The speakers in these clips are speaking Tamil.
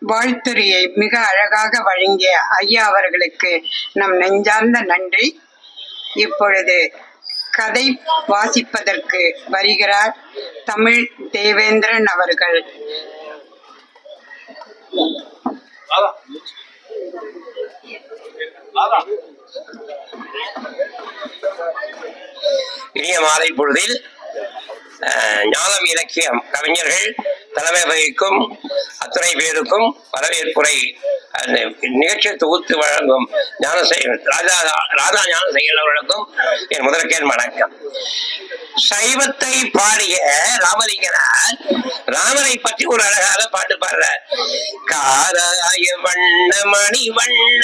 வாழ்த்துரையை மிக அழகாக வழங்கிய ஐயா அவர்களுக்கு நம் நெஞ்சார்ந்த நன்றி. இப்பொழுது கதை வாசிப்பதற்கு வருகிறார் தமிழ் தேவேந்திரன் அவர்கள். இனிய மாலை பொழுதில் ஞானம் இலக்கியம் கவிஞர்கள் தலைமை வகிக்கும் அத்துணை பேருக்கும் வரவேற்புரை நிகழ்ச்சி தொகுத்து வழங்கும் ஞானசேகர் ராஜா ராஜா ஞானசேகர் அவர்களுக்கும் என் முதற்கேன் வணக்கம். சைவத்தை பாடிய ராமலிங்கனார் ராமரை பற்றி ஒரு அழகாக பாட்டு பாடுறார். காராய வண்ண மணி வண்ண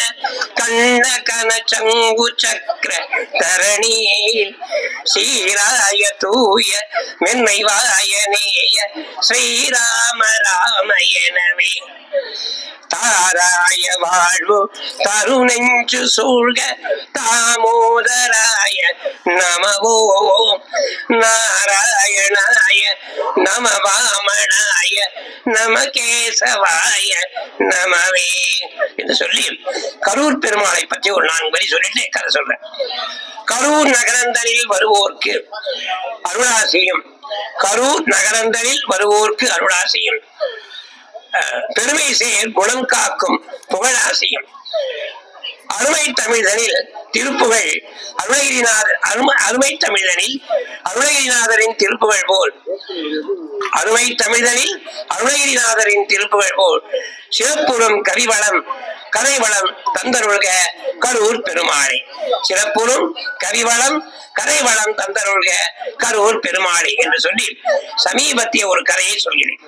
கண்ண கன சங்கு சக்கர தரணியில் சீராய தூய மென்மை வாயனேய ஸ்ரீராம ராம எனவே தாராய வாழ்வு தருணெஞ்சு சூழ்க. தாமோதராய நமவோ. நாராயணாய நம வாமனாய நம கேசவாய நமவே. என்று சொல்லி கரூர் பெருமாளை பற்றி ஒரு நான்கு வரி சொல்லிட்டு கதை சொல்றேன். கரூர் நகரந்தனில் வருவோர்க்கு அருளாசியும் கரூர் நகரந்தனில் வருவோர்க்கு அருளாசியும். பெருமை செயல் குணம் காக்கும் புகழாசியும். அருமை தமிழனில் திருப்புகழ் அருணகிரிநாதர் அரும அருமை தமிழனில் அருணகிரிநாதரின் திருப்புகழ் போல். அருமை தமிழனில் அருணகிரிநாதரின் திருப்புகழ் போல். சிறப்புறும் கவிவளம் கதைவளம் தந்தருள்க கரூர் பெருமாளை. சிறப்புறும் கவிவளம் கதைவளம் தந்தருள்க கரூர் பெருமாளை என்று சொல்லி சமீபத்திய ஒரு கதையை சொல்கிறேன்.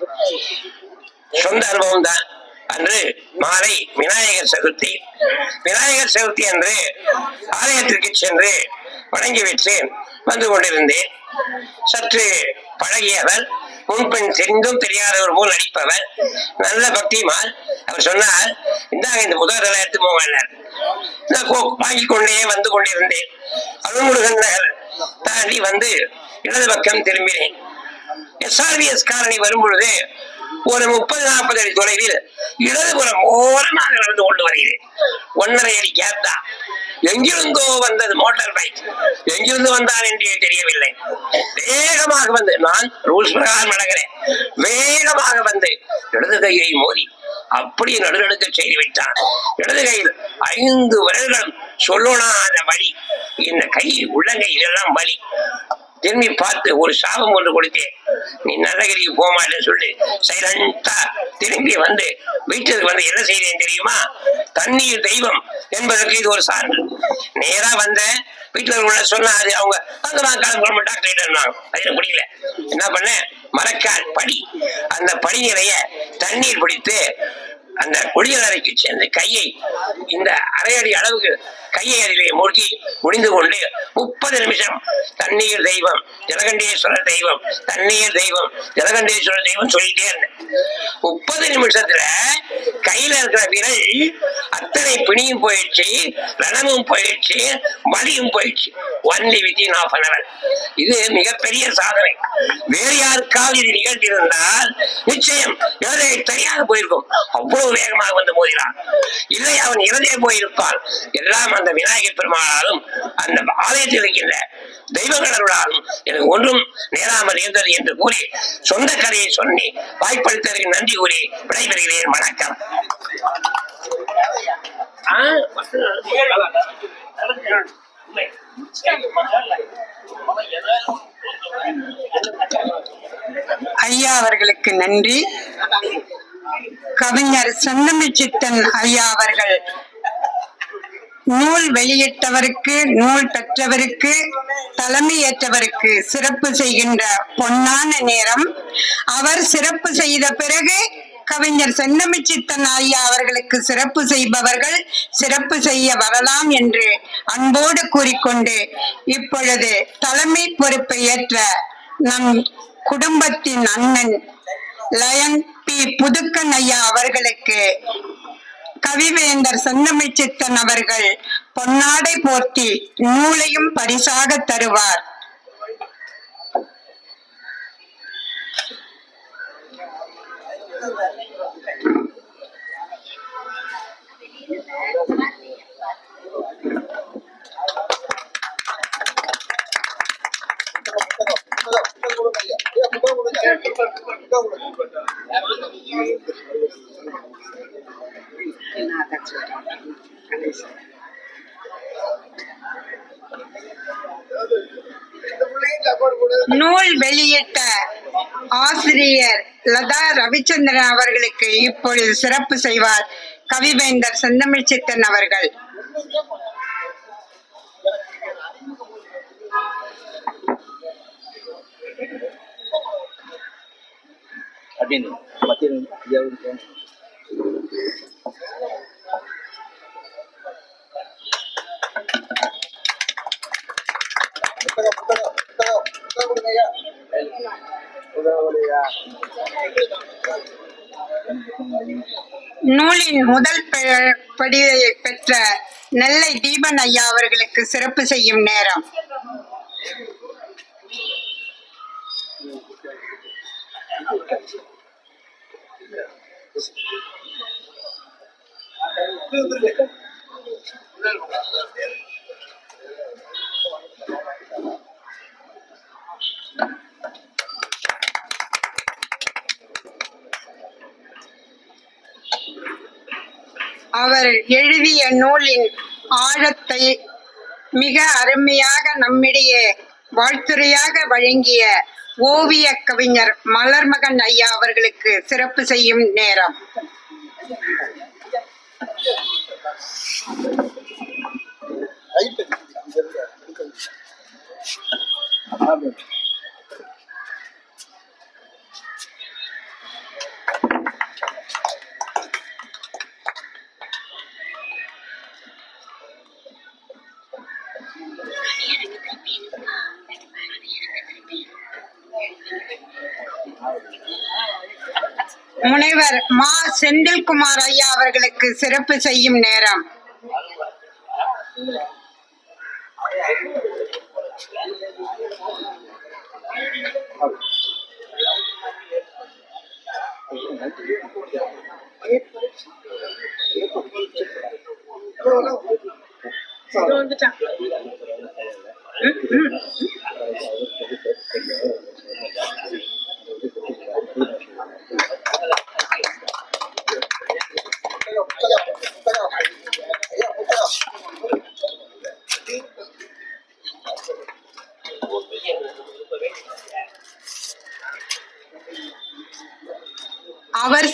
சொந்த அனுபவம் தான். அன்று மாலை விநாயகர் சதுர்த்தி. விநாயகர் சதுர்த்தி அன்று ஆலயத்திற்கு சென்று வணங்கி வணங்கிவிட்டு வந்து கொண்டிருந்தேன். சற்று பழகியவர் முன்பெண் தெரிந்தும் தெரியாதவர் போல் நடிப்பவர். நல்ல பக்திமான். அவர் சொன்னார் இந்தாங்க இந்த புத்தகத்தில் எடுத்து போவார் நான் கோ- கொண்டே வந்து கொண்டிருந்தேன். அருள்முருகன் நகர் தாண்டி வந்து இடது பக்கம் திரும்பினேன். எஸ்ஆர்விஎஸ் காலனி வரும் பொழுது ஒரு முப்பது நாற்பது அடி தொலைவில் இடதுபுறம் ஓரமாக நடந்து கொண்டு வருகிறேன். ஒன்றரை அடி கேப் தான். எங்கிருந்தோ வந்தது மோட்டார் பைக் எங்கிருந்து வந்தான் என்று தெரியவில்லை. வேகமாக வந்து நான் ரூல்ஸ் பிரகாரம் நடக்கிறேன். வேகமாக வந்து இடது கையை மோதி அப்படியே நடுநடுக்க செய்து விட்டான் இடது கையில் ஐந்து விரல்களும் சொல்லோனாத வழி இந்த கை உள்ளங்கையில் இதெல்லாம் வலி. திரும்பி பார்த்து ஒரு சாபம் ஒன்று கொடுத்தேன். நீ நல்லகிரிக்கு போக மாட்டேன்னு சொல்லி சைலண்டா திரும்பி வந்து வீட்டுக்கு வந்து என்ன செய்தேன் தெரியுமா? தண்ணீர் தெய்வம் என்பதற்கு இது ஒரு சான்று. நேரா வந்த வீட்டுல உள்ள சொன்னாரு அவங்க அங்க நான் கிளம்புறோம் டாக்டர் கிட்ட அது எனக்கு பிடிக்கல என்ன பண்ணேன்? மரக்கால் படி. அந்த படி நிறைய தண்ணீர் பிடித்து அந்த குளியலறைக்கு சென்று கையை இந்த அரையடி அளவுக்கு கையை அதிலே மூழ்கி முடிந்து கொண்டு முப்பது நிமிஷம் தண்ணீர் தெய்வம் ஜலகண்டேஸ்வரர் தெய்வம் தண்ணீர் தெய்வம் ஜலகண்டேஸ்வரர் தெய்வம் சொல்லிட்டே இருந்தேன். முப்பது நிமிஷத்துல கையில இருக்கிற விரல் அத்தனை பிணியும் போயிடுச்சு ரணமும் போயிடுச்சு வலியும் போயிடுச்சு. Only within half an hour இது மிகப்பெரிய சாதனை. வேறு யாருக்காவது இது நிகழ்த்தியிருந்தால் நிச்சயம் இறதை தெரியாது போயிருக்கும். அவ்வளவு வேகமாக வந்து மோதினான். இல்லை அவன் இறந்தே போயிருப்பான். எல்லாம் அந்த விநாயகர் பெருமாளாலும் அந்த ஆலயத்தில் இருக்கின்ற தெய்வங்களருடாலும் எனக்கு ஒன்றும் நேராமல் இருந்தது என்று கூறி சொந்த கதையை சொல்லி வாய்ப்பளித்ததற்கு நன்றி கூறி விடைபெறுகிறேன். வணக்கம். ஆ, ஐயா அவர்களுக்கு நன்றி. கவிஞர் செந்தமி சித்தன் ஐயா அவர்கள். நூல் வெளியிட்டவருக்கு நூல் பெற்றவருக்கு தலைமையேற்றவருக்கு சிறப்பு செய்கின்ற பொன்னான நேரம். அவர் சிறப்பு செய்த பிறகு கவிஞர் சென்னமிச்சித்தன் சித்தன் ஐயா அவர்களுக்கு சிறப்பு செய்பவர்கள் சிறப்பு செய்ய வரலாம் என்று அன்போடு கூறிக்கொண்டு இப்பொழுது தலைமை பொறுப்பை ஏற்ற நம் குடும்பத்தின் அண்ணன் லயன் பி புதுக்கன் ஐயா அவர்களுக்கு. கவிவேந்தர் சென்னமை சித்தன் அவர்கள் பொன்னாடை போர்த்தி நூலையும் பரிசாக தருவார். நூல் வெளியிட்ட ஆசிரியர் லதா ரவிச்சந்திரன் அவர்களுக்கு இப்பொழுது சிறப்பு செய்வார். கவிவேந்தர் செந்தமிழ்ச்சித்தன் அவர்கள். அப்படின்னு மத்திய ஐயாவுக்கு நூலின் முதல் பெ- படியை பெற்ற நெல்லை தீபன் ஐயா அவர்களுக்கு சிறப்பு செய்யும் நேரம். அவர் எழுதிய நூலின் ஆழத்தை மிக அருமையாக நம்மிடையே வாழ்த்துறையாக வழங்கிய ஓவிய கவிஞர் மலர்மகன் ஐயா அவர்களுக்கு சிறப்பு செய்யும் நேரம். முனைவர் மா. செந்தில்குமார் ஐயா அவர்களுக்கு சிறப்பு செய்யும் நேரம். அவர்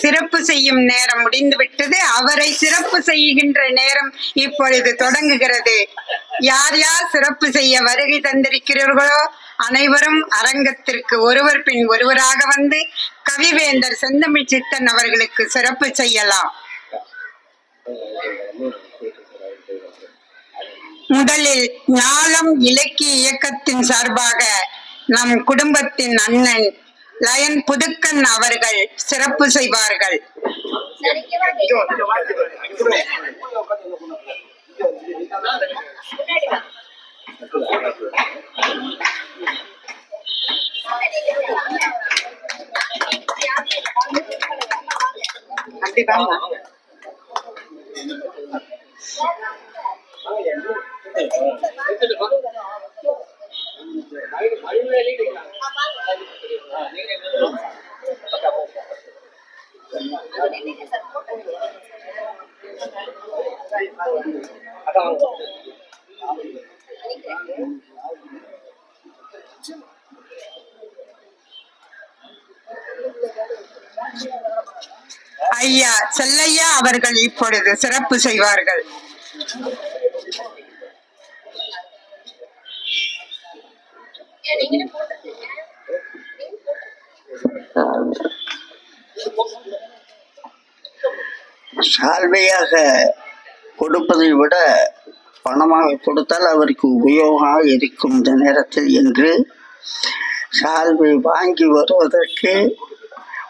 சிறப்பு செய்யும் நேரம் முடிந்துவிட்டது. அவரை சிறப்பு செய்கின்ற நேரம் இப்பொழுது தொடங்குகிறது. யார் யார் சிறப்பு செய்ய வருகை தந்திருக்கிறீர்களோ அனைவரும் அரங்கத்திற்கு ஒருவர் பின் ஒருவராக வந்து கவிவேந்தர் செந்தமிழ் சித்தன் அவர்களுக்கு சிறப்பு செய்யலாம். முதலில் ஞாலம் இலக்கிய இயக்கத்தின் சார்பாக நம் குடும்பத்தின் அண்ணன் லயன் புதுக்கன் அவர்கள் சிறப்பு செய்வார்கள். அப்படிதாங்க ஐயா செல்லையா அவர்கள் இப்பொழுது சிறப்பு செய்வார்கள். சால்வையாக கொடுப்பதை விட பணமாக கொடுத்தால் அவருக்கு உபயோகமாக இருக்கும் இந்த நேரத்தில் என்று சால்வை வாங்கி வருவதற்கு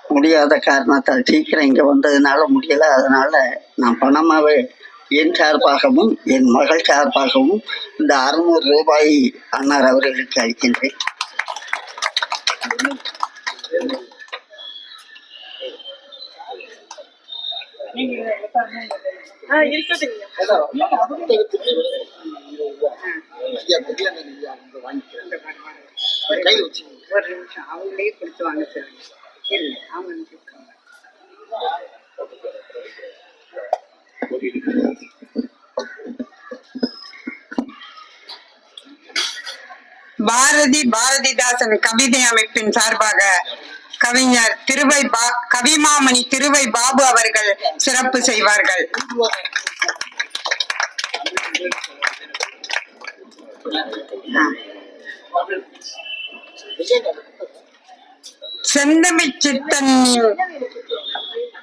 முடியாத காரணத்தால் சீக்கிரம் இங்கே வந்ததுனால முடியலை. அதனால் நான் பணமாகவே என் சார்பாகவும் என் மகள் சார்பாகவும் இந்த அறுநூறு ரூபாய் அன்னார் அவர்களுக்கு அளிக்கின்றேன். ஒரு நிமிஷம் அவங்களே கொடுத்து வாங்க சார். இல்லை அவங்க பாரதி பாரதிதாசன் கவிதை அமைப்பின் சார்பாக கவிஞர் திருவை பா கவிமாமணி திருவை பாபு அவர்கள் சிறப்பு செய்வார்கள். செந்தமிழ் சித்தனின்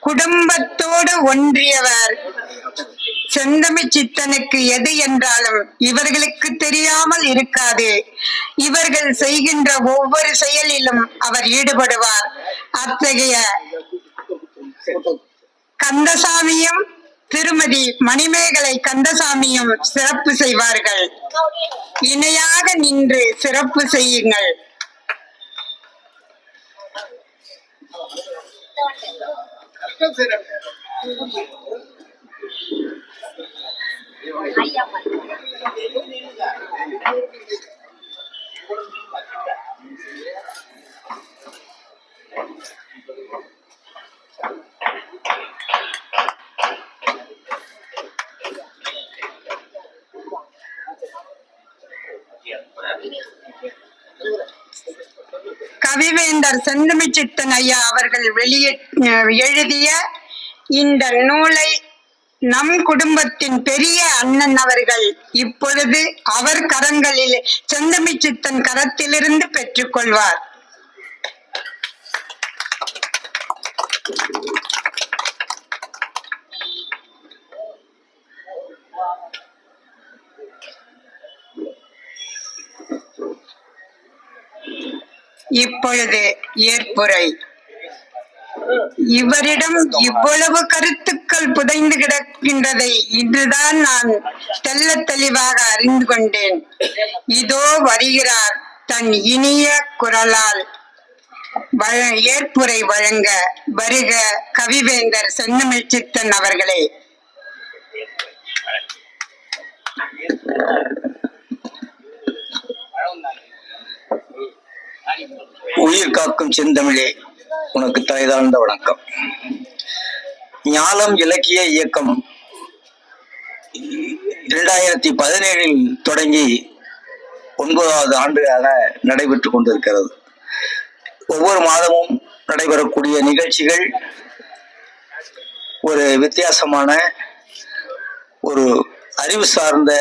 குடும்பத்தோடு ஒன்றியவர். செந்தமி சித்தனுக்கு எது என்றாலும் இவர்களுக்கு தெரியாமல் இருக்காது. இவர்கள் செய்கின்ற ஒவ்வொரு செயலிலும் அவர் ஈடுபடுவார். அத்தகைய கந்தசாமியும் திருமதி மணிமேகலை கந்தசாமியும் சிறப்பு செய்வார்கள். இணையாக நின்று சிறப்பு செய்யுங்கள். Thank you. கவிவேந்தர் செந்தமிச்சித்தன் ஐயா அவர்கள் வெளியே எழுதிய இந்த நூலை நம் குடும்பத்தின் பெரிய அண்ணன் அவர்கள் இப்பொழுது அவர் கரங்களில் செந்தமிச்சித்தன் கரத்திலிருந்து பெற்றுக்கொள்வார். இப்பொழுது ஏற்புரை. இவரிடம் இவ்வளவு கருத்துக்கள் புதைந்து கிடக்கின்றதை இன்றுதான் நான் தெல்ல தெளிவாக அறிந்து கொண்டேன். இதோ வருகிறார் தன் இனிய குரலால். வழ- ஏற்புரை வழங்க வருக கவிவேந்தர் சென்னமிழ் சித்தன் அவர்களே. உயிர் காக்கும் செந்தமிழே உனக்கு தலைதாழ்ந்த வணக்கம். ஞாலம் இலக்கிய இயக்கம் இரண்டாயிரத்தி பதினேழில் தொடங்கி ஒன்பதாவது ஆண்டுகளாக நடைபெற்று கொண்டிருக்கிறது. ஒவ்வொரு மாதமும் நடைபெறக்கூடிய நிகழ்ச்சிகள் ஒரு வித்தியாசமான ஒரு அறிவு சார்ந்த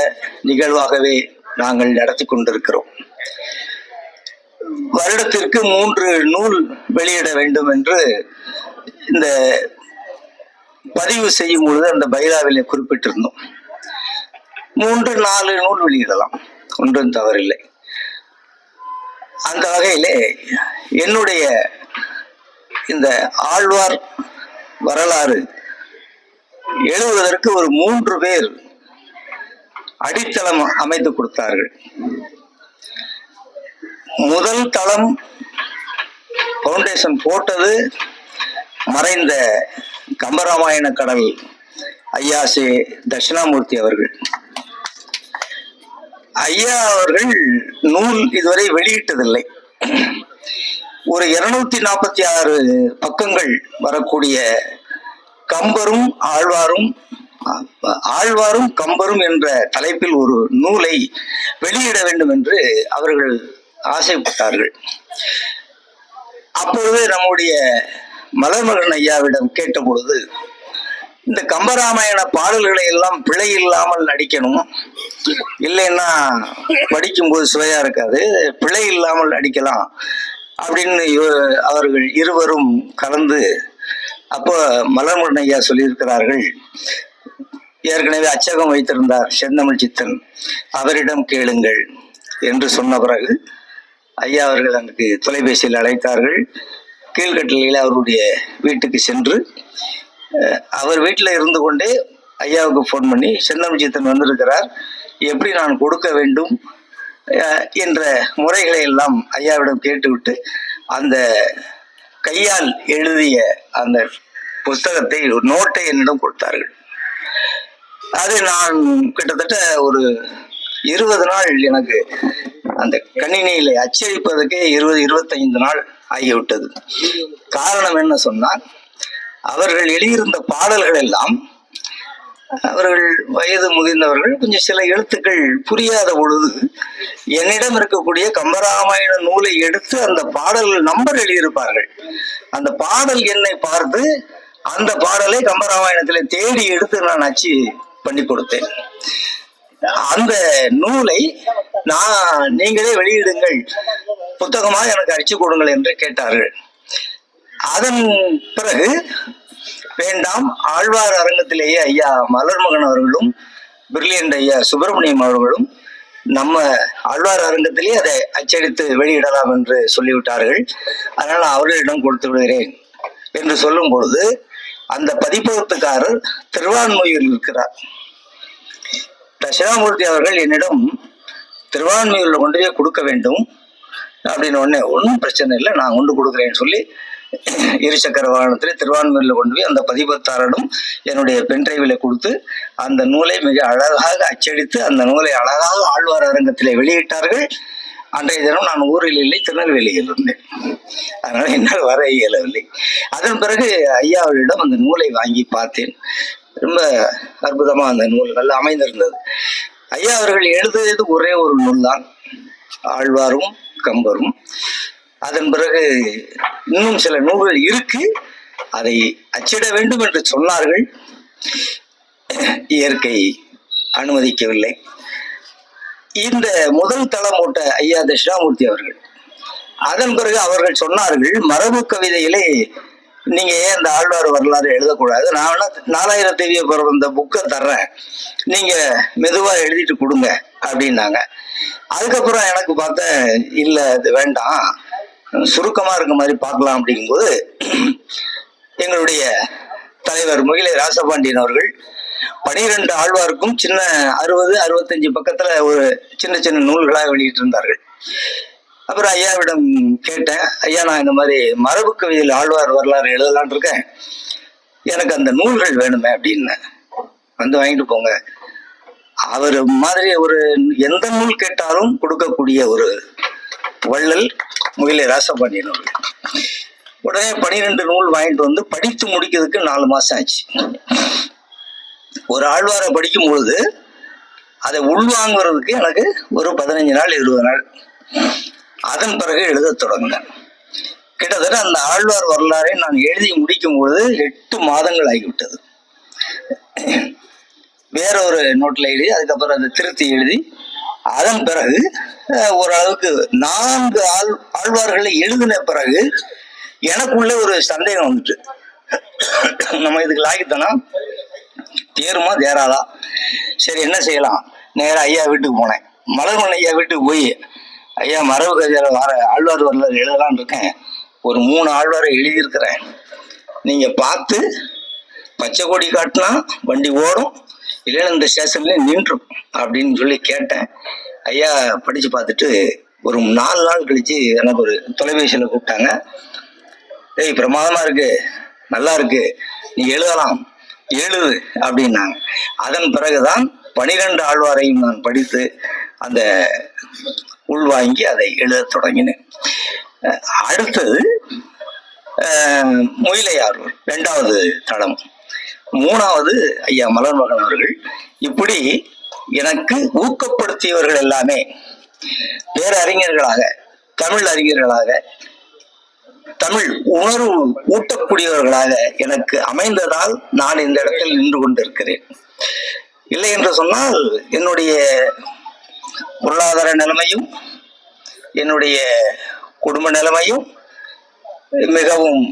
நிகழ்வாகவே நாங்கள் நடத்தி கொண்டிருக்கிறோம். வருடத்திற்கு மூன்று நூல் வெளியிட வேண்டும் என்று இந்த பதிவு செய்யும் பொழுது அந்த பைலாவிலே குறிப்பிட்டிருந்தோம். மூன்று நாலு நூல் வெளியிடலாம். ஒன்றும் தவறில்லை. அந்த வகையிலே என்னுடைய இந்த ஆழ்வார் வரலாறு எழுதுவதற்கு ஒரு மூன்று பேர் அடித்தளம் அமைத்து கொடுத்தார்கள். முதல் தளம் பவுண்டேஷன் போட்டது மறைந்த கம்பராமாயண கடல் ஐயா சே தட்சிணாமூர்த்தி அவர்கள். ஐயா அவர்கள் நூல் இதுவரை வெளியிட்டதில்லை. ஒரு இருநூத்தி நாற்பத்தி ஆறு பக்கங்கள் வரக்கூடிய கம்பரும் ஆழ்வாரும் ஆழ்வாரும் கம்பரும் என்ற தலைப்பில் ஒரு நூலை வெளியிட வேண்டும் என்று அவர்கள் ஆசைப்பட்டார்கள். அப்பொழுது நம்முடைய மலர்மகன் ஐயாவிடம் கேட்ட பொழுது இந்த கம்பராமாயண பாடல்களை எல்லாம் பிழை இல்லாமல் நடிக்கணும். இல்லைன்னா படிக்கும்போது சுவையா இருக்காது பிழை இல்லாமல் நடிக்கலாம் அப்படின்னு இவ- அவர்கள் இருவரும் கலந்து அப்போ மலர்மகன் ஐயா சொல்லியிருக்கிறார்கள். ஏற்கனவே அச்சகம் வைத்திருந்தார் செந்தமிழ் சித்தன் அவரிடம் கேளுங்கள் என்று சொன்ன பிறகு ஐயா அவர்கள் அங்கு தொலைபேசியில் அழைத்தார்கள். கீழ்கட்டளையில் அவருடைய வீட்டுக்கு சென்று அவர் வீட்டில் இருந்து கொண்டே ஐயாவுக்கு ஃபோன் பண்ணி செந்தமிழ் சித்தன் வந்திருக்கிறார். எப்படி நான் கொடுக்க வேண்டும்? என்ற முறைகளை எல்லாம் ஐயாவிடம் கேட்டுவிட்டு அந்த கையால் எழுதிய அந்த புஸ்தகத்தை ஒரு நோட்டை என்னிடம் கொடுத்தார்கள். அது நான் கிட்டத்தட்ட ஒரு இருபது நாள் எனக்கு அந்த கணினியில அச்சடிப்பதற்கே இருபது இருபத்தைந்து நாள் ஆகிவிட்டது. காரணம் என்ன சொன்னால் அவர்கள் எழுதியிருந்த பாடல்கள் எல்லாம் அவர்கள் வயது முதிர்ந்தவர்கள் கொஞ்சம் சில எழுத்துக்கள் புரியாத பொழுது என்னிடம் இருக்கக்கூடிய கம்பராமாயண நூலை எடுத்து அந்த பாடல்கள் நம்பர் எழுதியிருப்பார்கள். அந்த பாடல் என்னை பார்த்து அந்த பாடலை கம்பராமாயணத்தில் தேடி எடுத்து நான் அச்சு பண்ணி கொடுத்தேன். அந்த நூலை நான் நீங்களே வெளியிடுங்கள். புத்தகமாக எனக்கு அடிச்சு கொடுங்கள் என்று கேட்டார்கள். அதன் பிறகு வேண்டாம் ஆழ்வார் அரங்கத்திலேயே ஐயா மலர்மகன் அவர்களும் பிரில்லியன்ட் ஐயா சுப்பிரமணியம் அவர்களும் நம்ம ஆழ்வார் அரங்கத்திலேயே அதை அச்சடித்து வெளியிடலாம் என்று சொல்லிவிட்டார்கள். அதனால் அவர்களிடம் கொடுத்து விடுகிறேன் என்று சொல்லும் பொழுது அந்த பதிப்பகத்துக்காரர் திருவான்மையூரில் இருக்கிறார். தட்சிணாமூர்த்தி அவர்கள் என்னிடம் திருவான்மையூரில் கொண்டு போய் கொடுக்க வேண்டும் அப்படின்னு ஒன்று ஒன்றும் பிரச்சனை இல்லை நான் கொண்டு கொடுக்குறேன்னு சொல்லி இருசக்கர வாகனத்தில் திருவான்மையூரில் கொண்டு போய் அந்த பதிபத்தாரனும் என்னுடைய பென்ட்ரைவில் கொடுத்து அந்த நூலை மிக அழகாக அச்சடித்து அந்த நூலை அழகாக ஆழ்வார் அரங்கத்திலே வெளியிட்டார்கள். அன்றைய தினம் நான் ஊரில் இல்லை திருநெல்வேலியில் இருந்தேன். அதனால் என்னால் வர இயலவில்லை. அதன் பிறகு ஐயா அந்த நூலை வாங்கி பார்த்தேன். ரொம்ப அற்புதமாக அந்த நூல் நல்லா அமைந்திருந்தது. ஐயா அவர்கள் எழுதியது ஒரே ஒரு நூல் தான் ஆழ்வாரும் கம்பரும். அதன் பிறகு இன்னும் சில நூல்கள் இருக்கு. அதை அச்சிட வேண்டும் என்று சொன்னார்கள். இயற்கை அனுமதிக்கவில்லை. இந்த முதல் தளம் ஐயா தட்சிணாமூர்த்தி அவர்கள். அதன் பிறகு அவர்கள் சொன்னார்கள் மரபு கவிதையிலே நீங்க ஏன் இந்த ஆழ்வார் வரலாறு எழுதக்கூடாது? நான் வேணா நாலாயிரம் தேவிய பிறந்த இந்த புக்கை தர்றேன். நீங்க மெதுவா எழுதிட்டு கொடுங்க அப்படின்னாங்க. அதுக்கப்புறம் எனக்கு பார்த்தேன் இல்ல இது வேண்டாம். சுருக்கமா இருக்க மாதிரி பார்க்கலாம் அப்படிங்கும்போது எங்களுடைய தலைவர் முகிலை ராசபாண்டியன் அவர்கள் பனிரெண்டு ஆழ்வாருக்கும் சின்ன அறுபது அறுபத்தஞ்சு பக்கத்துல ஒரு சின்ன சின்ன நூல்களாக வெளியிட்டு இருந்தார்கள் அப்புறம் ஐயாவிடம் கேட்டேன் ஐயா நான் இந்த மாதிரி மரபு கவிதையில் ஆழ்வார் வரலாறு எழுதலான் இருக்கேன். எனக்கு அந்த நூல்கள் வேணுமே அப்படின்னு வந்து வாங்கிட்டு போங்க. அவர் மாதிரி ஒரு எந்த நூல் கேட்டாலும் கொடுக்கக்கூடிய ஒரு வள்ளல் முகிலை ராசபாண்டியன் அவர்கள். உடனே பனிரெண்டு நூல் வாங்கிட்டு வந்து படித்து முடிக்கிறதுக்கு நாலு மாசம் ஆச்சு. ஒரு ஆழ்வாரை படிக்கும் பொழுது அதை உள்வாங்குறதுக்கு எனக்கு ஒரு பதினஞ்சு நாள் இருபது நாள். அதன் பிறகு எழுதத் தொடங்கினேன். கிட்டத்தட்ட அந்த ஆழ்வார் வரலாறை நான் எழுதி முடிக்கும் பொழுது எட்டு மாதங்கள் ஆகிவிட்டது. வேற ஒரு நோட்டில் எழுதி அதுக்கப்புறம் அதை திருத்தி எழுதி அதன் பிறகு ஓரளவுக்கு நான்கு ஆள் ஆழ்வார்களை எழுதின பிறகு எனக்குள்ள ஒரு சந்தேகம் வந்துட்டு. நம்ம இதுக்கு லாகித்தனா தேருமா தேராதா? சரி என்ன செய்யலாம்? நேராக ஐயா வீட்டுக்கு போனேன். மலர்மன் ஐயா வீட்டுக்கு போய் ஐயா மரபு கதையில வர ஆழ்வார் வரலாறு எழுதலான் இருக்கேன். ஒரு மூணு ஆழ்வாரை எழுதியிருக்கிறேன். நீங்க பார்த்து பச்சை கொடி காட்டினா வண்டி ஓடும் இல்லைன்னா இந்த ஸ்டேஷன்ல நின்றும் அப்படின்னு சொல்லி கேட்டேன். ஐயா படிச்சு பார்த்துட்டு ஒரு நாலு நாள் கழிச்சு எனக்கு ஒரு தொலைபேசியில் கூப்பிட்டாங்க. ஏய் பிரமாதமா இருக்கு நல்லா இருக்கு நீ எழுதலாம் எழுது அப்படின்னாங்க. அதன் பிறகுதான் பனிரெண்டு ஆழ்வாரையும் நான் படித்து அந்த உள்வாங்கி அதை எழுதத் தொடங்கினேன். அடுத்தது முயலையார் முயிலையாரூர் ரெண்டாவது தளம். மூணாவது ஐயா மலர்மகன் அவர்கள் இப்படி எனக்கு ஊக்கப்படுத்தியவர்கள் எல்லாமே பேரறிஞர்களாக தமிழ் அறிஞர்களாக தமிழ் உணர்வு ஊட்டக்கூடியவர்களாக எனக்கு அமைந்ததால் நான் இந்த இடத்தில் நின்று கொண்டிருக்கிறேன். இல்லை என்று சொன்னால் என்னுடைய பொருளாதார நிலைமையும் என்னுடைய குடும்ப நிலைமையும் மிகவும்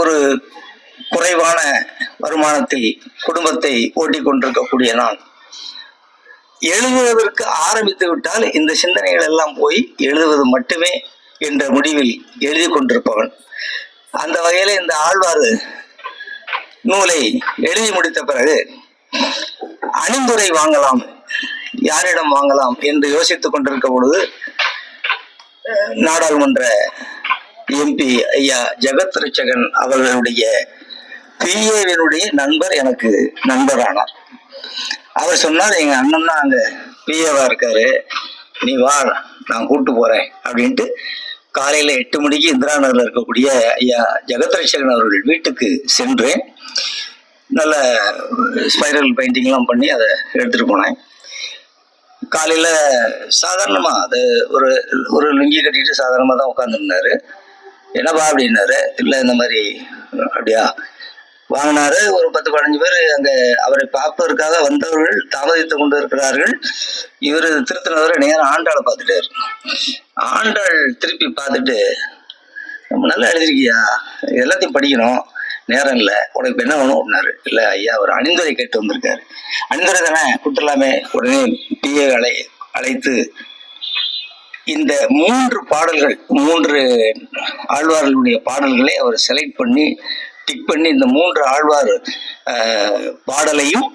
ஒரு குறைவான வருமானத்தில் குடும்பத்தை ஓட்டிக்கொண்டிருக்கக்கூடிய நான். எழுதுவதற்கு ஆரம்பித்து விட்டால் இந்த சிந்தனைகள் எல்லாம் போய் எழுதுவது மட்டுமே என்ற முடிவில் எழுதி கொண்டிருப்பவன். அந்த வகையில இந்த ஆழ்வார் நூலை எழுதி முடித்த பிறகு அணிந்துரை வாங்கலாம் யாரிடம் வாங்கலாம் என்று யோசித்துக் கொண்டிருக்க பொழுது நாடாளுமன்ற எம்பி ஐயா ஜெகத் ரிச்சகன் அவர்களுடைய பிஏவினுடைய நண்பர் எனக்கு நண்பரானார். அவர் சொன்னார் எங்க அண்ணன் தான் அங்க பிஏவா இருக்காரு. நீ வா நான் கூட்டு போறேன். அப்படின்ட்டு காலையில எட்டு மணிக்கு இந்திரா நகர்ல இருக்கக்கூடிய ஐயா ஜெகத்ரட்சகன் அவர்கள் வீட்டுக்கு சென்றேன். நல்ல ஸ்பைரல் பெயிண்டிங்லாம் பண்ணி அதை எடுத்துகிட்டு போனேன். காலையில் சாதாரணமாக அது ஒரு ஒரு லுங்கி கட்டிட்டு சாதாரணமாக தான் உட்காந்துருந்தாரு என்னப்பா அப்படின்னாரு இல்லை இந்த மாதிரி அப்படியா? வாங்கினாரு. ஒரு பத்து பதினஞ்சு பேர் அங்கே அவரை பார்ப்பதற்காக வந்தவர்கள் தாமதித்து கொண்டு இருக்கிறார்கள் இவர் திருத்தினவரை நேரம் ஆண்டாளை பார்த்துட்டாரு. ஆண்டாள் திருப்பி பார்த்துட்டு ரொம்ப நல்லா எழுதிருக்கியா எல்லாத்தையும் படிக்கணும். நேரம் இல்லை. உனக்கு என்ன வேணும்? அப்படின்னாரு. இல்லை ஐயா அவர் அணிந்துரை கேட்டு வந்திருக்காரு. அணிந்துரை தானே? கூட்டலாமே உடனே பிஏ அழை அழைத்து இந்த மூன்று பாடல்கள் மூன்று ஆழ்வார்களுடைய பாடல்களை அவர் செலக்ட் பண்ணி டிக் பண்ணி இந்த மூன்று ஆழ்வார் பாடலையும்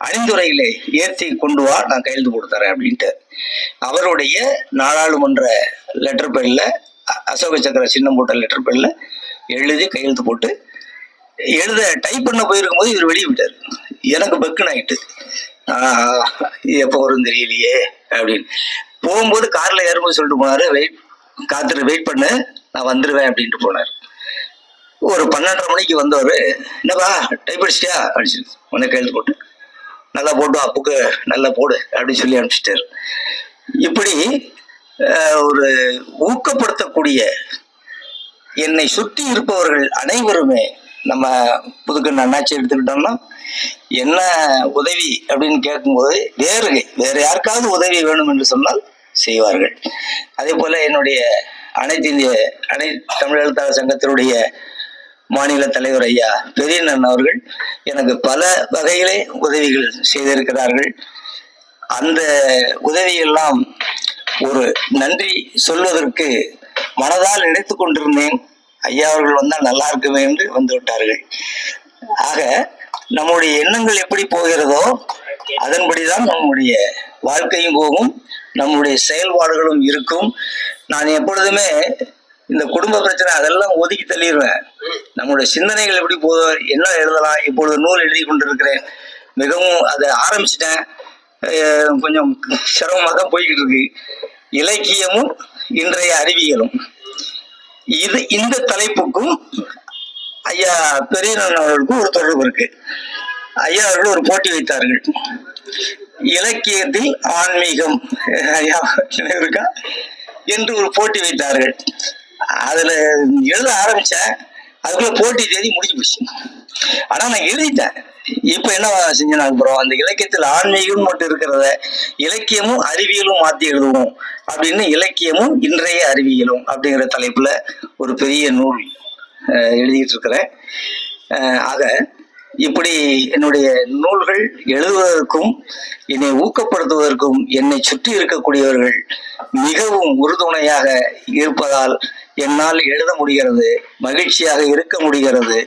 அணிந்துரையிலே ஏற்றி கொண்டு வா நான் கையெழுத்து கொடுத்துறேன் அப்படின்ட்டு. அவருடைய நாடாளுமன்ற லெட்டர் பேரில் அசோக சக்கர சின்னம் போட்ட லெட்டர் பேரில் எழுதி கையெழுத்து போட்டு எழுத டைப் பண்ண போயிருக்கும் போது இவர் வெளியே விட்டார் எனக்கு பக்குன்னு ஆயிட்டு. எப்போ வரும் தெரியலையே அப்படின்னு. போகும்போது காரில் ஏறும்போது சொல்லிட்டு போனார் வெயிட் காத்துட்டு வெயிட் பண்ணு நான் வந்துடுவேன் அப்படின்ட்டு போனார். ஒரு பன்னெண்டரை மணிக்கு வந்தவர் என்னப்பா டைப் அடிச்சிட்டியா? அடிச்சு உன்னை கையெழுத்து போட்டு நல்லா போட்டு அப்புக்கு நல்லா போடு அப்படின்னு சொல்லி அனுப்பிச்சிட்டாரு. இப்படி ஒரு ஊக்கப்படுத்தக்கூடிய என்னை சுற்றி இருப்பவர்கள் அனைவருமே நம்ம புதுக்கண்ண அண்ணாச்சி எடுத்துக்கிட்டோம்னா என்ன உதவி அப்படின்னு கேட்கும்போது வேறு வேறு யாருக்காவது உதவி வேணும் என்று சொன்னால் செய்வார்கள். அதே போல் என்னுடைய அனைத்து இந்திய அனை தமிழ் எழுத்தாளர் சங்கத்தினுடைய மாநில தலைவர் ஐயா பெரியண்ணன் அவர்கள் எனக்கு பல வகையிலே உதவிகள் செய்திருக்கிறார்கள். அந்த உதவியெல்லாம் ஒரு நன்றி சொல்வதற்கு மனதால் நினைத்து கொண்டிருந்தேன். ஐயா அவர்கள் வந்தால் நல்லா இருக்குமே என்று வந்து விட்டார்கள். ஆக நம்முடைய எண்ணங்கள் எப்படி போகிறதோ அதன்படிதான் நம்முடைய வாழ்க்கையும் போகும் நம்முடைய செயல்பாடுகளும் இருக்கும். நான் எப்பொழுதுமே இந்த குடும்ப பிரச்சனை அதெல்லாம் ஒதுக்கி தள்ளிடுவேன் நம்முடைய சிந்தனைகள் எப்படி போதோ என்ன எழுதலாம் இப்பொழுது நூல் எழுதி கொண்டிருக்கிறேன். மிகவும் அதை ஆரம்பிச்சிட்டேன். கொஞ்சம் சிரமமாக தான் போய்கிட்டு இருக்கு. இலக்கியமும் இன்றைய அறிவியலும். இது இந்த தலைப்புக்கும் ஐயா பெரியண்ணன் அவர்களுக்கும் ஒரு தொடர்பு இருக்கு. ஐயா அவர்கள் ஒரு போட்டி வைத்தார்கள். இலக்கியத்தில் ஆன்மீகம் ஐயா இருக்கா? என்று ஒரு போட்டி வைத்தார்கள். அதுல எழுத ஆரம்பிச்சேன். அதுக்குள்ள போட்டி தேதி முடிஞ்சு போச்சு. ஆனா நான் எழுதிட்டேன். இப்ப என்ன செஞ்சேன் ப்ரோ அந்த இலக்கியத்தில் ஆன்மீகம் மட்டும் இருக்கிறத இலக்கியமும் அறிவியலும் மாத்தி எழுதுவோம். அப்படின்னு இலக்கியமும் இன்றைய அறிவியலும் அப்படிங்கிற தலைப்புல ஒரு பெரிய நூல் எழுதிட்டு இருக்கிறேன். ஆக இப்படி என்னுடைய நூல்கள் எழுதுவதற்கும் என்னை ஊக்கப்படுத்துவதற்கும் என்னை சுற்றி இருக்கக்கூடியவர்கள் மிகவும் உறுதுணையாக இருப்பதால் என்னால் எழுத முடிகிறது மகிழ்ச்சியாக இருக்க முடிகிறது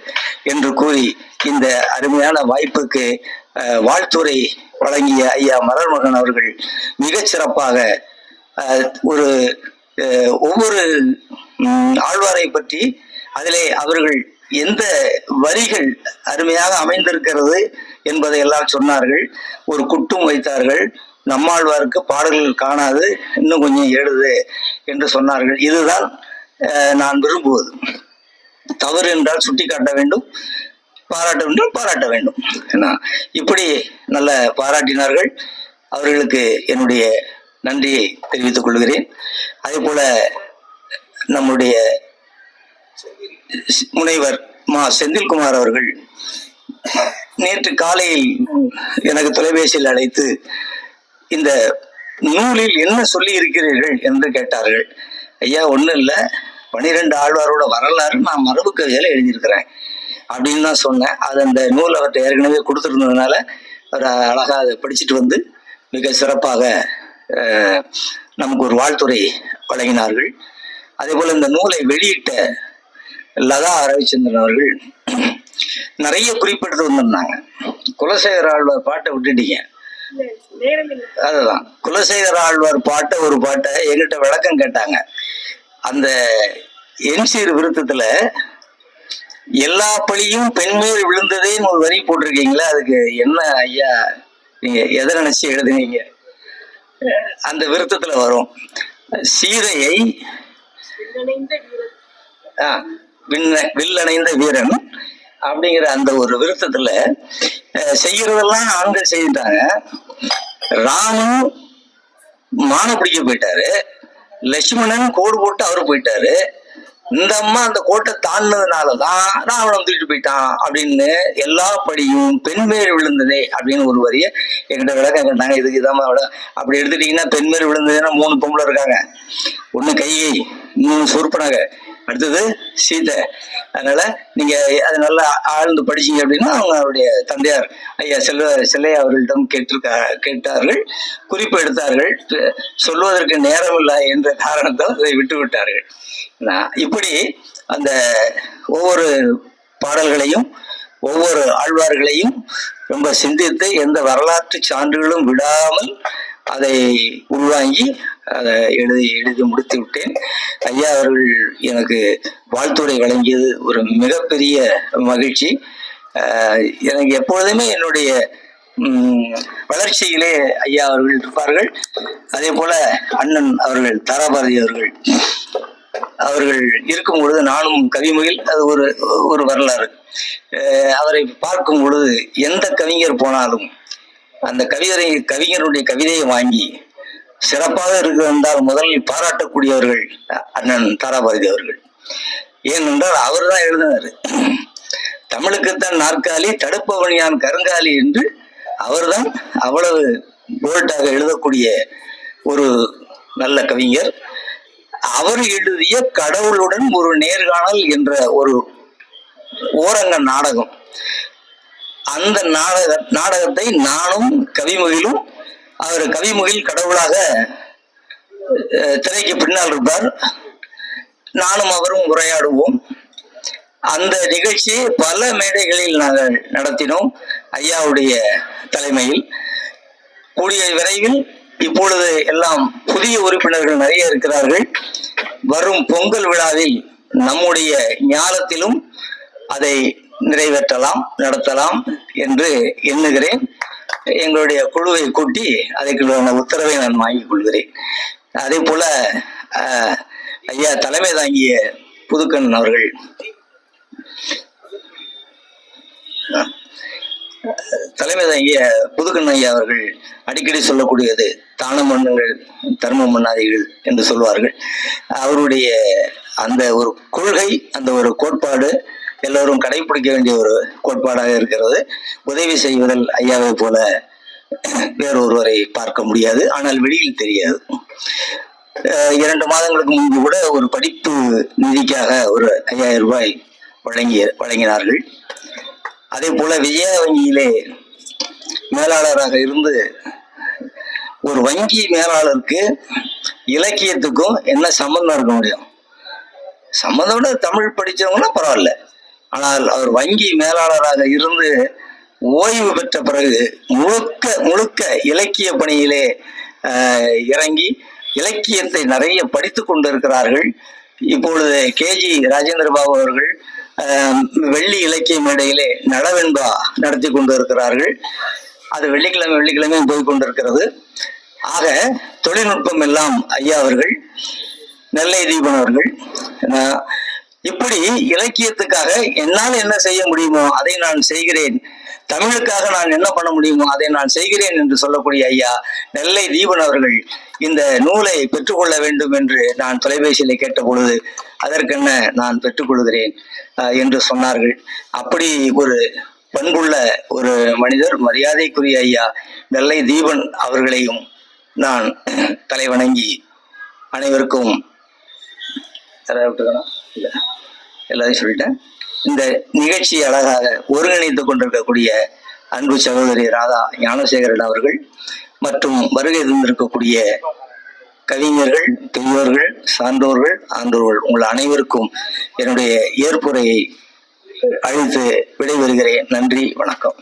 என்று கூறி இந்த அருமையான வாய்ப்புக்கு வாழ்த்துறை வாழ்த்துரை வழங்கிய ஐயா மலர்மகன் அவர்கள் மிகச் சிறப்பாக ஒரு ஒவ்வொரு ஆழ்வாரை பற்றி அதிலே அவர்கள் எந்த வரிகள் அருமையாக அமைந்திருக்கிறது என்பதை எல்லாம் சொன்னார்கள். ஒரு குட்டும் வைத்தார்கள். நம்மாழ்வாருக்கு பாடல்கள் காணாது இன்னும் கொஞ்சம் எழுது என்று சொன்னார்கள். இதுதான் நான் விரும்புவது. தவறு என்றால் சுட்டிக்காட்ட வேண்டும் பாராட்ட வேண்டும் பாராட்ட வேண்டும். ஏன்னா இப்படி நல்ல பாராட்டினார்கள் அவர்களுக்கு என்னுடைய நன்றியை தெரிவித்துக் கொள்கிறேன். அதே போல நம்முடைய முனைவர் மா செந்தில்குமார் அவர்கள் நேற்று காலையில் எனக்கு தொலைபேசியில் அழைத்து இந்த நூலில் என்ன சொல்லி இருக்கிறீர்கள் என்று கேட்டார்கள். ஐயா ஒன்றும் இல்லை. பனிரெண்டு ஆழ்வாரோட வரலாறு நான் மரபு கவிதையில எழுதியிருக்கிறேன் அப்படின்னு தான் சொன்னேன். அது அந்த நூல் அவர்கிட்ட ஏற்கனவே கொடுத்துருந்ததுனால அவர் அழகாக அதை படிச்சுட்டு வந்து மிக சிறப்பாக நமக்கு ஒரு வாழ்த்துரை வழங்கினார்கள். அதே போல இந்த நூலை வெளியிட்ட லதா ரவிச்சந்திரன் அவர்கள் நிறைய குறிப்பெடுத்து வந்திருந்தாங்க. குலசேகர ஆழ்வார் பாட்டை விட்டுட்டீங்க. அதுதான். குலசேகர ஆழ்வார் பாட்டை ஒரு பாட்டை எங்கிட்ட விளக்கம் கேட்டாங்க. அந்த என்சீர் விருத்தத்துல எல்லா பழியும் பெண்மேல் விழுந்ததேன்னு ஒரு வரி போட்டிருக்கீங்களா அதுக்கு என்ன ஐயா நீங்க எதை நினைச்சு எழுதுனீங்க? அந்த விருத்தத்துல வரும். சீதையை வில்லணைந்த வீரன் அப்படிங்கிற அந்த ஒரு விருத்தத்துல செய்யறதெல்லாம் ஆண்கள் செய்துட்டாங்க. ராமன் மான பிடிக்க போயிட்டாரு. லட்சுமணன் கோடு போட்டு அவரு போயிட்டாரு. இந்த அம்மா அந்த கோட்டை தாண்டினதுனாலதான் அவனை தூக்கிட்டு போயிட்டான் அப்படின்னு எல்லா படியும் பெண்மேல் விழுந்ததே அப்படின்னு ஒரு வரிய என்கிட்ட விளக்கம் கேட்டாங்க. இதுக்கு இதாம அப்படி எடுத்துட்டீங்கன்னா பெண்மேல் விழுந்ததுன்னா மூணு பொம்பளை இருக்காங்க. ஒண்ணு கைகை இன்னொன்னு சொருப்பனாங்க அடுத்தது சீதை. அதனால நீங்க அது நல்லா ஆழ்ந்து படிச்சீங்க அப்படின்னா அவங்க அவருடைய தந்தையார் ஐயா செல்வ செல்லையா அவர்களிடம் கேட்டிருக்கா கேட்டார்கள். குறிப்பு எடுத்தார்கள். சொல்வதற்கு நேரமில்லை என்ற காரணத்தால் அதை விட்டு விட்டார்கள் நான் இப்படி அந்த ஒவ்வொரு பாடல்களையும் ஒவ்வொரு ஆழ்வார்களையும் ரொம்ப சிந்தித்து எந்த வரலாற்று சான்றுகளும் விடாமல் அதை உள்வாங்கி அதை எழுதி எழுதி முடித்து விட்டேன் ஐயா அவர்கள் எனக்கு வாழ்த்துரை வழங்கியது ஒரு மிகப்பெரிய மகிழ்ச்சி. எனக்கு எப்பொழுதுமே என்னுடைய வளர்ச்சியிலே ஐயா அவர்கள் இருப்பார்கள். அதே போல அண்ணன் அவர்கள் தாராபாரதி அவர்கள் அவர்கள் இருக்கும் பொழுது நானும் கவிமுகில் அது ஒரு ஒரு வரலாறு. அவரை பார்க்கும் பொழுது எந்த கவிஞர் போனாலும் அந்த கவிதை கவிஞருடைய கவிதையை வாங்கி சிறப்பாக இருக்கிறால் முதலில் பாராட்டக்கூடியவர்கள் அண்ணன் தாராபாரதி அவர்கள். ஏனென்றால் அவர் தான் எழுதினார். தமிழுக்குத்தான் நாற்காலி தடுப்பவனியான் கருங்காலி என்று அவர்தான் அவ்வளவு போல்ட்டாக எழுதக்கூடிய ஒரு நல்ல கவிஞர். அவர் எழுதிய கடவுளுடன் ஒரு நேர்காணல் என்ற ஒரு ஓரங்க நாடகம். அந்த நாடக நாடகத்தை நானும் கவிமொழியிலும் அவர் கவிமுகில் கடவுளாக திரைக்கு பின்னால் இருப்பார். நானும் அவரும் உரையாடுவோம். அந்த நிகழ்ச்சி பல மேடைகளில் நாங்கள் நடத்தினோம் ஐயாவுடைய தலைமையில். கூடிய விரைவில் இப்பொழுது எல்லாம் புதிய உறுப்பினர்கள் நிறைய இருக்கிறார்கள். வரும் பொங்கல் விழாவில் நம்முடைய ஞானத்திலும் அதை நிறைவேற்றலாம் நடத்தலாம் என்று எண்ணுகிறேன். எங்களுடைய குழுவை கூட்டி அதற்கான உத்தரவை நான் வாங்கிக் கொள்கிறேன். அதே போல ஐயா தலைமை தாங்கிய புதுக்கண் அவர்கள் தலைமை தாங்கிய புதுக்கண் ஐயா அவர்கள் அடிக்கடி சொல்லக்கூடியது தான மன்னர்கள் தர்ம மன்னாதிகள் என்று சொல்வார்கள். அவருடைய அந்த ஒரு கொள்கை அந்த ஒரு கோட்பாடு எல்லோரும் கடைபிடிக்க வேண்டிய ஒரு கோட்பாடாக இருக்கிறது. உதவி செய்வதில் ஐயாவை போல வேறொருவரை பார்க்க முடியாது. ஆனால் வெளியில் தெரியாது. இரண்டு மாதங்களுக்கு முன்பு கூட ஒரு படிப்பு நிதிக்காக ஒரு ஐயாயிரம் ரூபாய் வழங்கிய வழங்கினார்கள். அதே போல விஜயா வங்கியிலே மேலாளராக இருந்து ஒரு வங்கி மேலாளருக்கு இலக்கியத்துக்கும் என்ன சம்பந்தம் இருக்க முடியும்? சம்பந்தம் விட தமிழ் படித்தவங்களும் பரவாயில்ல. ஆனால் அவர் வங்கி மேலாளராக இருந்து ஓய்வு பெற்ற பிறகு முழுக்க முழுக்க இலக்கிய பணியிலே இறங்கி இலக்கியத்தை நிறைய படித்து கொண்டிருக்கிறார்கள். இப்பொழுது கேஜி ராஜேந்திர பாபு அவர்கள் வெள்ளி இலக்கிய மேடையிலே நடவென்பா நடத்தி கொண்டிருக்கிறார்கள். அது வெள்ளிக்கிழமை வெள்ளிக்கிழமை போய் கொண்டிருக்கிறது. ஆக தொழில்நுட்பம் எல்லாம் ஐயா அவர்கள் நெல்லை தீபன் அவர்கள் இப்படி இலக்கியத்துக்காக என்னால் என்ன செய்ய முடியுமோ அதை நான் செய்கிறேன். தமிழுக்காக நான் என்ன பண்ண முடியுமோ அதை நான் செய்கிறேன் என்று சொல்லக்கூடிய ஐயா நெல்லை தீபன் அவர்கள் இந்த நூலை பெற்றுக்கொள்ள வேண்டும் என்று நான் தொலைபேசியில் கேட்ட பொழுது அதற்கென்ன நான் பெற்றுக்கொள்கிறேன்? என்று சொன்னார்கள். அப்படி ஒரு பண்புள்ள ஒரு மனிதர் மரியாதைக்குரிய ஐயா நெல்லை தீபன் அவர்களையும் நான் தலைவணங்கி அனைவருக்கும் யாராவது இல்ல சொல்லிட்டேன். இந்த நிகழ்ச்சியை அழகாக ஒருங்கிணைத்து கொண்டிருக்கக்கூடிய அன்பு சகோதரி ராதா ஞானசேகரன் அவர்கள் மற்றும் வருகை தந்திருக்கக்கூடிய கவிஞர்கள் பெரியோர்கள் சான்றோர்கள் ஆண்டோர்கள் உங்கள் அனைவருக்கும் என்னுடைய ஏற்புரையை அழித்து விடைபெறுகிறேன். நன்றி வணக்கம்.